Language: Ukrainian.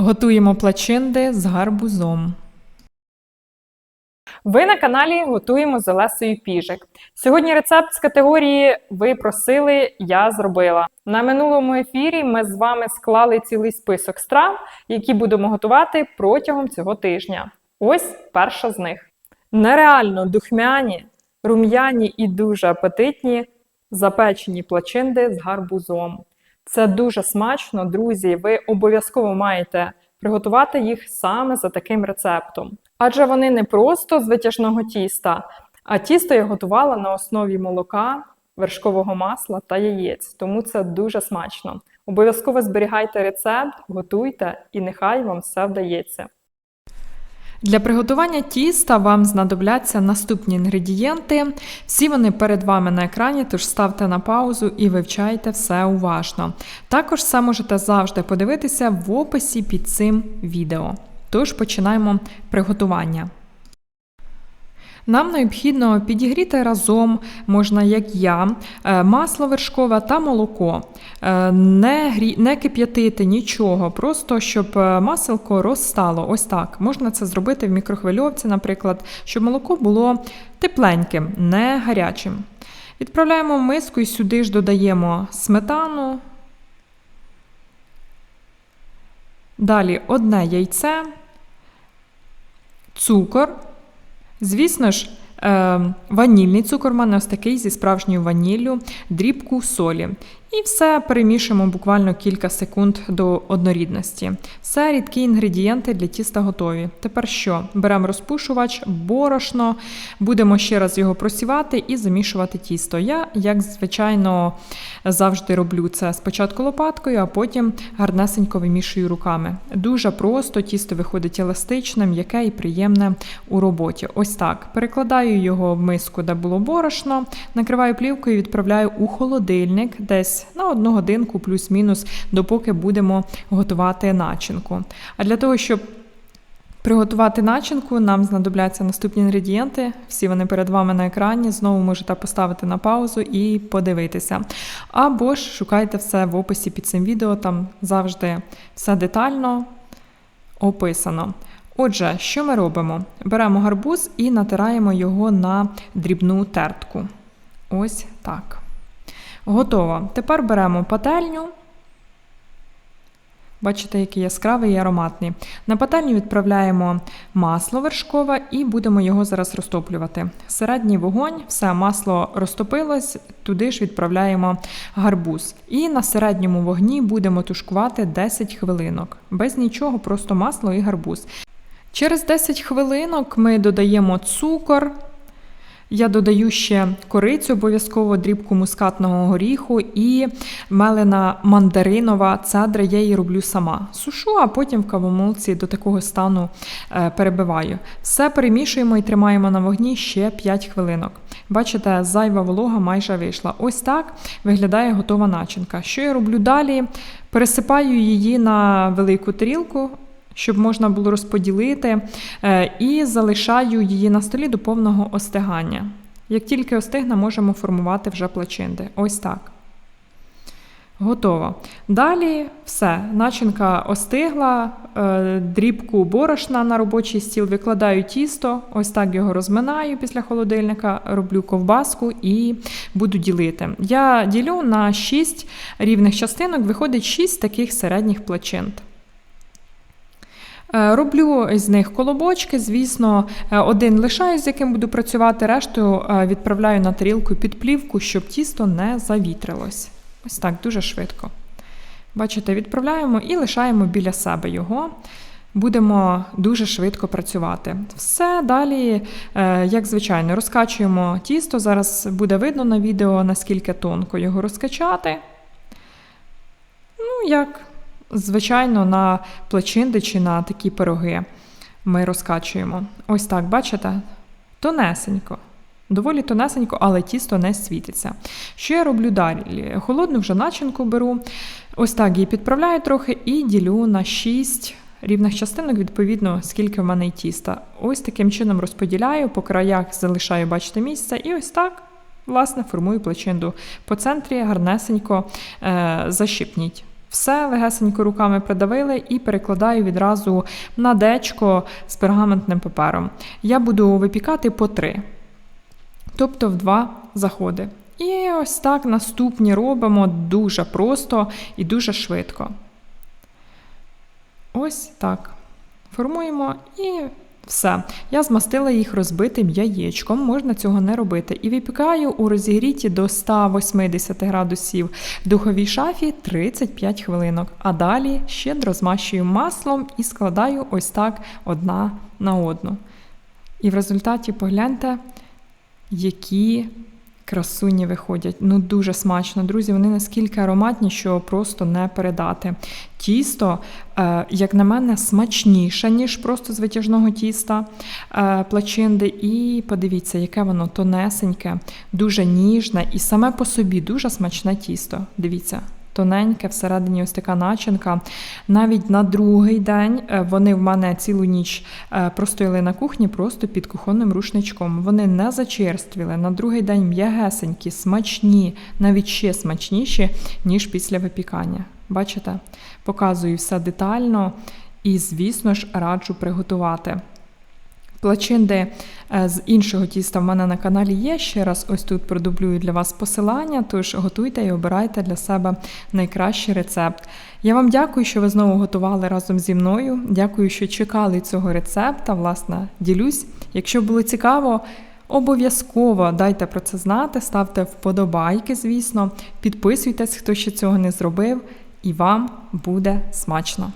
Готуємо плачинди з гарбузом. Ви на каналі готуємо з Олесею Піжик. Сьогодні рецепт з категорії Ви просили, я зробила. На минулому ефірі ми з вами склали цілий список страв, які будемо готувати протягом цього тижня. Ось перша з них. Нереально духмяні, рум'яні і дуже апетитні запечені плачинди з гарбузом. Це дуже смачно, друзі. Ви обов'язково маєте приготувати їх саме за таким рецептом. Адже вони не просто з витяжного тіста, а тісто я готувала на основі молока, вершкового масла та яєць. Тому це дуже смачно. Обов'язково зберігайте рецепт, готуйте і нехай вам все вдається. Для приготування тіста вам знадобляться наступні інгредієнти. Всі вони перед вами на екрані, тож ставте на паузу і вивчайте все уважно. Також все можете завжди подивитися в описі під цим відео. Тож починаємо приготування. Нам необхідно підігріти разом, можна як я, е, масло вершкове та молоко. Е, Не, грі... не кип'ятити нічого, просто щоб е, маселко розстало. Ось так. Можна це зробити в мікрохвильовці, наприклад, щоб молоко було тепленьким, не гарячим. Відправляємо в миску і сюди ж додаємо сметану. Далі одне яйце, цукор. Звісно ж, е, ванільний цукор в мене ось такий зі справжньою ваніллю, дрібку солі. І все перемішуємо буквально кілька секунд до однорідності. Все рідкі інгредієнти для тіста готові. Тепер що? Беремо розпушувач, борошно, будемо ще раз його просівати і замішувати тісто. Я, як звичайно, завжди роблю це спочатку лопаткою, а потім гарнесенько вимішую руками. Дуже просто тісто виходить еластичне, м'яке і приємне у роботі. Ось так. Перекладаю його в миску, де було борошно, накриваю плівкою і відправляю у холодильник десь на одну годинку, плюс-мінус, допоки будемо готувати начинку. А для того, щоб Приготувати начинку нам знадобляться наступні інгредієнти. Всі вони перед вами на екрані. Знову можете поставити на паузу і подивитися. Або ж шукайте все в описі під цим відео, там завжди все детально описано. Отже, що ми робимо? Беремо гарбуз і натираємо його на дрібну тертку. Ось так. Готово. Тепер беремо пательню. Бачите, який яскравий і ароматний. На пательню відправляємо масло вершкове і будемо його зараз розтоплювати. Середній вогонь, все масло розтопилось, туди ж відправляємо гарбуз. І на середньому вогні будемо тушкувати 10 хвилинок. Без нічого, просто масло і гарбуз. Через 10 хвилинок ми додаємо цукор. Я додаю ще корицю, обов'язково дрібку мускатного горіху і мелена мандаринова цедра. Я її роблю сама. Сушу, а потім в кавомолці до такого стану е, перебиваю. Все перемішуємо і тримаємо на вогні ще 5 хвилинок. Бачите, зайва волога майже вийшла. Ось так виглядає готова начинка. Що я роблю далі? Пересипаю її на велику тарілку щоб можна було розподілити, е, і залишаю її на столі до повного остигання. Як тільки остигне, можемо формувати вже плачинди. Ось так. Готово. Далі все. Начинка остигла, е, дрібку борошна на робочий стіл, викладаю тісто, ось так його розминаю після холодильника, роблю ковбаску і буду ділити. Я ділю на 6 рівних частинок, виходить 6 таких середніх плачинт. Е, роблю з них колобочки, звісно, е, один лишаю, з яким буду працювати, решту е, відправляю на тарілку під плівку, щоб тісто не завітрилось. Ось так, дуже швидко. Бачите, відправляємо і лишаємо біля себе його. Будемо дуже швидко працювати. Все далі, як звичайно, розкачуємо тісто. Зараз буде видно на відео, наскільки тонко його розкачати. Ну, як Звичайно, на плачинди чи на такі пироги ми розкачуємо. Ось так, бачите? Тонесенько. Доволі тонесенько, але тісто не світиться. Що я роблю далі? Холодну вже начинку беру, ось так її підправляю трохи і ділю на 6 рівних частинок, відповідно, скільки в мене й тіста. Ось таким чином розподіляю, по краях залишаю, бачите, місце, і ось так, власне, формую плачинду. По центрі гарнесенько е, защипніть. Все легесенько руками придавили і перекладаю відразу на дечко з пергаментним папером. Я буду випікати по три, тобто в два заходи. І ось так наступні робимо дуже просто і дуже швидко. Ось так. Формуємо і все. Я змастила їх розбитим яєчком, можна цього не робити. І випікаю у розігріті до 180 градусів в духовій шафі 35 хвилинок. А далі щедро змащую маслом і складаю ось так одна на одну. І в результаті погляньте, які красуні виходять. Ну дуже смачно, друзі. Вони наскільки ароматні, що просто не передати. Тісто, е, як на мене, смачніше, ніж просто з витяжного тіста е, плачинди. І подивіться, яке воно тонесеньке, дуже ніжне і саме по собі дуже смачне тісто. Дивіться. Тоненьке, всередині ось така начинка. Навіть на другий день е, вони в мене цілу ніч е, простояли на кухні просто під кухонним рушничком. Вони не зачерствіли. На другий день м'ягесенькі, смачні, навіть ще смачніші, ніж після випікання. Бачите? Показую все детально і, звісно ж, раджу приготувати. Плачинди е, з іншого тіста в мене на каналі є. Ще раз ось тут продублюю для вас посилання, тож готуйте і обирайте для себе найкращий рецепт. Я вам дякую, що ви знову готували разом зі мною. Дякую, що чекали цього рецепта. Власне, ділюсь. Якщо було цікаво, обов'язково дайте про це знати, ставте вподобайки, звісно, підписуйтесь, хто ще цього не зробив, і вам буде смачно!